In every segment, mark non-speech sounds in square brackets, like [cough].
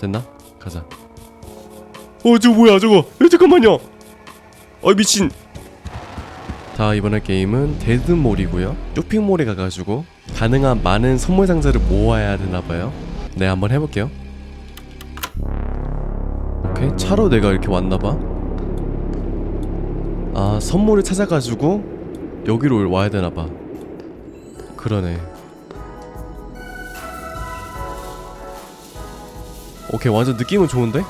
됐나? 가자. 어, 저거 뭐야, 저거? 야, 잠깐만요. 어, 미친. 자, 이번에 게임은 데드몰이고요. 쇼핑몰에 가가지고 가능한 많은 선물 상자를 모아야 되나 봐요. 네, 한번 해볼게요. 오케이, 차로 내가 이렇게 왔나 봐. 아, 선물을 찾아가지고 여기로 와야 되나 봐. 그러네. 오케이, 완전 느낌은 좋은데?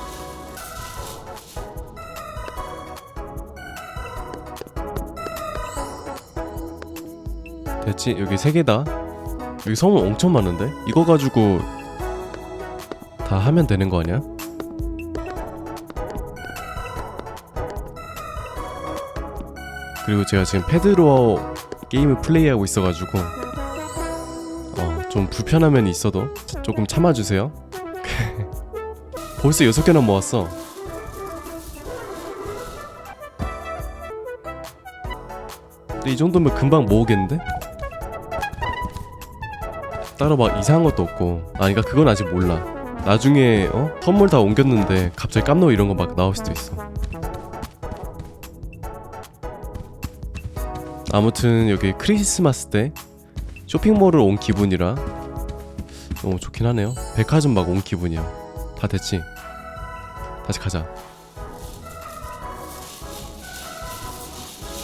됐지? 여기 세 개다. 여기 선물 엄청 많은데? 이거 가지고 다 하면 되는 거 아니야? 그리고 제가 지금 패드로 게임을 플레이하고 있어가지고 어, 좀 면이 있어도 자- 조금 참아주세요. 벌써 여섯 개나 모았어. 근데 이 정도면 금방 모으겠는데? 따로 막 이상한 것도 없고 아 그러니까 그건 아직 몰라 나중에 어? 선물 다 옮겼는데 갑자기 깜놀 이런 거 막 나올 수도 있어 아무튼 여기 크리스마스 때 쇼핑몰을 온 기분이라 너무 좋긴 하네요 백화점 막 온 기분이야 다 됐지? 다시 가자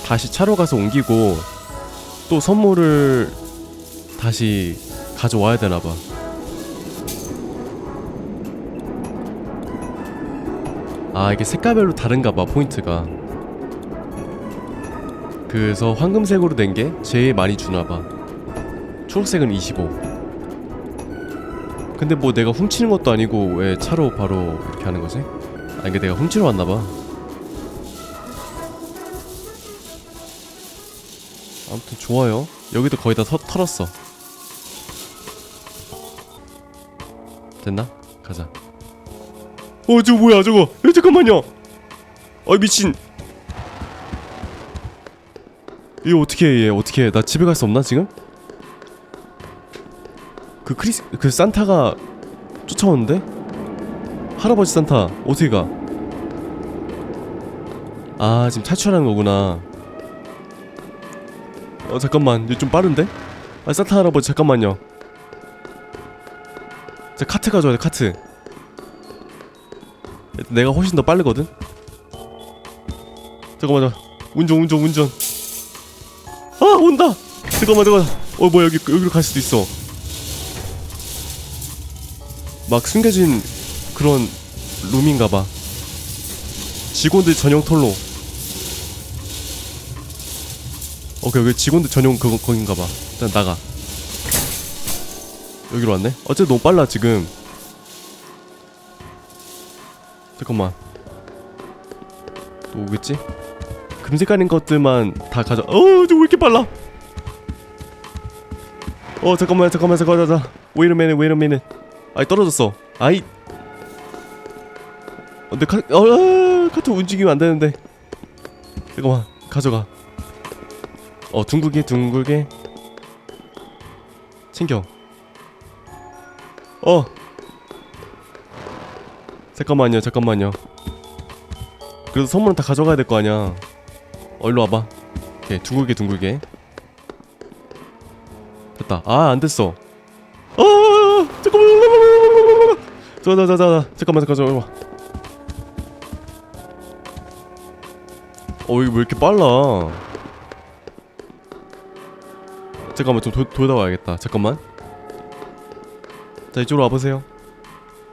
다시 차로 가서 옮기고 또 선물을 다시 가져와야 되나 봐. 아, 이게 색깔별로 다른가 봐, 포인트가. 그래서 황금색으로 된 게 제일 많이 주나 봐. 초록색은 25. 근데 뭐 내가 훔치는 것도 아니고 왜 차로 바로 이렇게 하는 거지? 아, 이게 내가 훔치러 왔나 봐. 아무튼 좋아요. 여기도 거의 다 터, 털었어. 됐나? 가자. 어, 저거 뭐야, 저거? 야, 잠깐만요. 어, 미친. 이거 어떻게 해, 얘 어떻게 해? 나 집에 갈 수 없나 지금? 그 크리스 그 산타가 쫓아오는데? 할아버지 산타 어떻게 가? 아 지금 탈출하는 거구나. 어 잠깐만 이거 좀 빠른데? 아 산타 할아버지 잠깐만요 자 카트 가져야 돼 카트 내가 훨씬 더 빠르거든? 잠깐만 잠깐 운전 운전 운전 아 온다 잠깐만 잠깐만 어 뭐야 여기 여기로 갈 수도 있어 막 숨겨진 그런 룸인가봐 직원들 전용 털로 오케이 여기 직원들 전용 그거 거긴가 봐. 일단 나가. 여기로 왔네. 어째 너무 빨라 지금. 잠깐만. 또 오겠지? 금 색깔인 것들만 다 가져. 어, 저왜 이렇게 빨라? 어, 잠깐만, 잠깐만, 잠깐만, 잠깐만. Wait a minute, wait a minute. 아이 떨어졌어. 아이. 어, 내 카, 어, 아, 카트 움직이면 안 되는데. 잠깐만, 가져가. 어 둥글게 둥글게. 챙겨. 어. 잠깐만요 잠깐만요. 그래도 선물은 다 가져가야 될 거 아니야. 어 일로 와봐. 오케이 둥글게 둥글게. 됐다. 아 안됐어 자자자자 잠깐만 잠깐만 잠깐만. 어 이거 왜 이렇게 빨라? 잠깐만 좀 도, 돌다 와야겠다. 잠깐만. 자 이쪽으로 와보세요.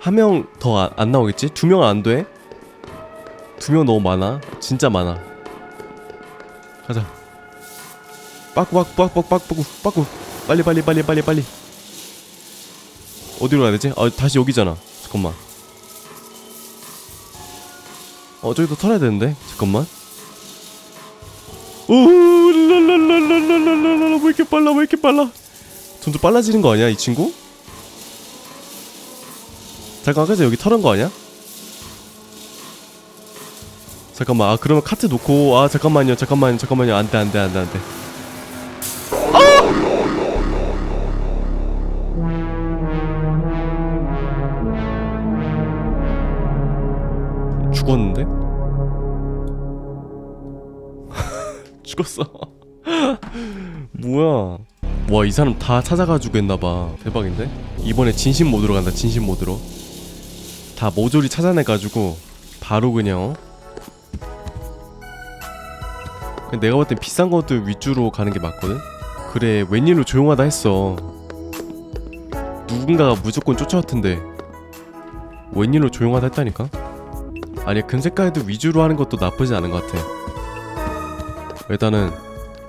한 명 더 안 나오겠지? 두 명 안 돼? 두 명 너무 많아. 진짜 많아. 가자. 빠꾸 빠꾸 빠꾸 빠꾸 빠꾸 빠꾸 빨리 빨리 빨리 빨리 빨리. 어디로 가야 되지? 아 다시 여기잖아 잠깐만. 어 저기도 털어야 되는데? 잠깐만. 오랄랄랄랄랄랄랄라. 왜 이렇게 빨라 왜 이렇게 빨라? 점점 빨라지는 거 아니야 이 친구? 잠깐 아까 여기 털은 거 아니야? 잠깐만 아 그러면 카트 놓고 아 잠깐만요 잠깐만요 잠깐만요. 안돼 안돼 안돼 안돼. 죽었어. [laughs] 뭐야? 와 이 사람 다 찾아가지고 했나봐. 대박인데? 이번에 진심 모드로 간다. 진심 모드로. 다 모조리 찾아내가지고 바로 그냥. 어? 내가 볼땐 비싼 것들 위주로 가는 게 맞거든. 그래 웬일로 조용하다 했어. 누군가가 무조건 쫓아왔 텐데 웬일로 조용하다 했다니까? 아니 금색깔들 위주로 하는 것도 나쁘지 않은 것 같아 일단은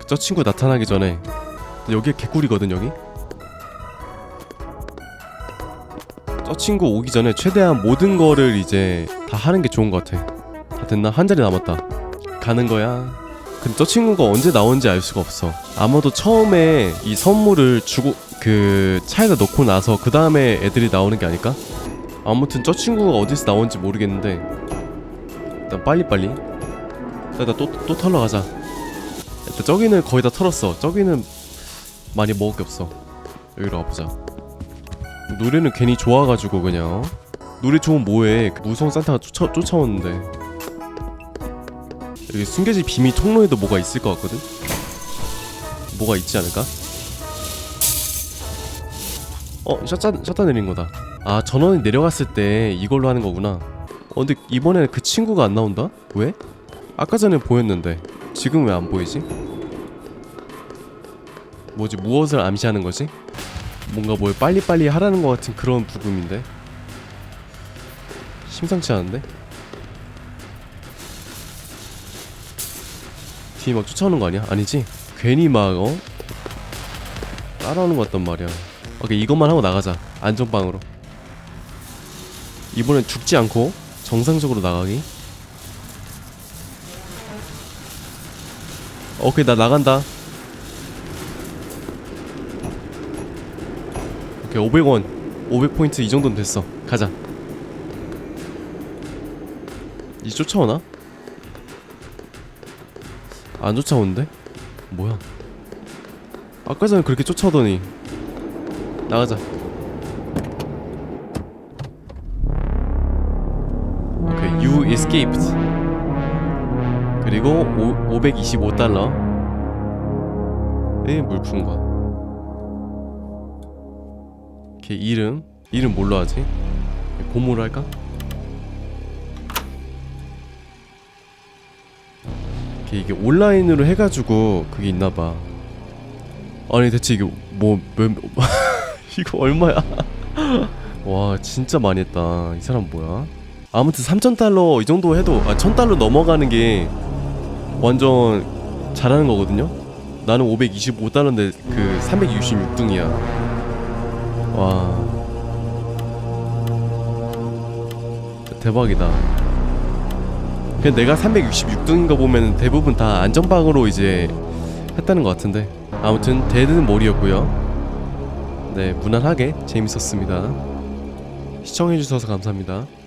저 친구 나타나기 전에 여기 개꿀이거든 여기? 저 친구 오기 전에 최대한 모든 거를 이제 다 하는 게 좋은 것 같아. 다 됐나? 한 자리 남았다. 가는 거야. 근데 저 친구가 언제 나오는지 알 수가 없어. 아마도 처음에 이 선물을 주고 그 차에다 넣고 나서 그 다음에 애들이 나오는 게 아닐까? 아무튼 저 친구가 어디서 나오는지 모르겠는데 일단 빨리빨리. 일단 또, 또 털러 가자 일단 저기는 거의 다 털었어. 저기는 많이 먹을 게 없어. 여기로 와보자. 노래는 괜히 좋아가지고 그냥. 노래 좋으면 뭐해? 그 무서운 산타가 쫓아, 쫓아오는데. 여기 숨겨진 비밀 통로에도 뭐가 있을 것 같거든? 뭐가 있지 않을까? 어 샷자, 샷다 내린 거다. 아 전원이 내려갔을 때 이걸로 하는 거구나. 어 근데 이번에는 그 친구가 안 나온다? 왜? 아까 전에 보였는데 지금 왜 안 보이지? 뭐지 무엇을 암시하는 거지? 뭔가 뭘 빨리빨리 하라는 것 같은 그런 부금인데 심상치 않은데? 뒤에 막 쫓아오는 거 아니야? 아니지? 괜히 막 어? 따라오는 것 같단 말이야 오케이 이것만 하고 나가자 안전빵으로 이번엔 죽지 않고 정상적으로 나가기 오케이 나 나간다. 오케이 500원. 500포인트 이 정도는 됐어. 가자. 이제 쫓아오나? 안 쫓아오는데? 뭐야? 아까 전에 그렇게 쫓아오더니. 나가자. 오케이 You escaped 그리고 525달러의 물품과 오케이 이름 이름 뭘로 하지? 고모로 할까? 오케이 이게 온라인으로 해가지고 그게 있나봐 아니 대체 이게 뭐 몇, [laughs] 이거 얼마야? [laughs] 와 진짜 많이 했다 이 사람 뭐야? 아무튼 3,000달러 이 정도 해도 아 1,000달러 넘어가는 게 완전 잘하는 거거든요. 나는 525달러인데 그 366등이야. 와. 대박이다. 그냥 내가 366등인 거 보면 대부분 다 안전방으로 이제 했다는 것 같은데. 아무튼 데드는 몰이었고요. 네 무난하게 재밌었습니다. 시청해주셔서 감사합니다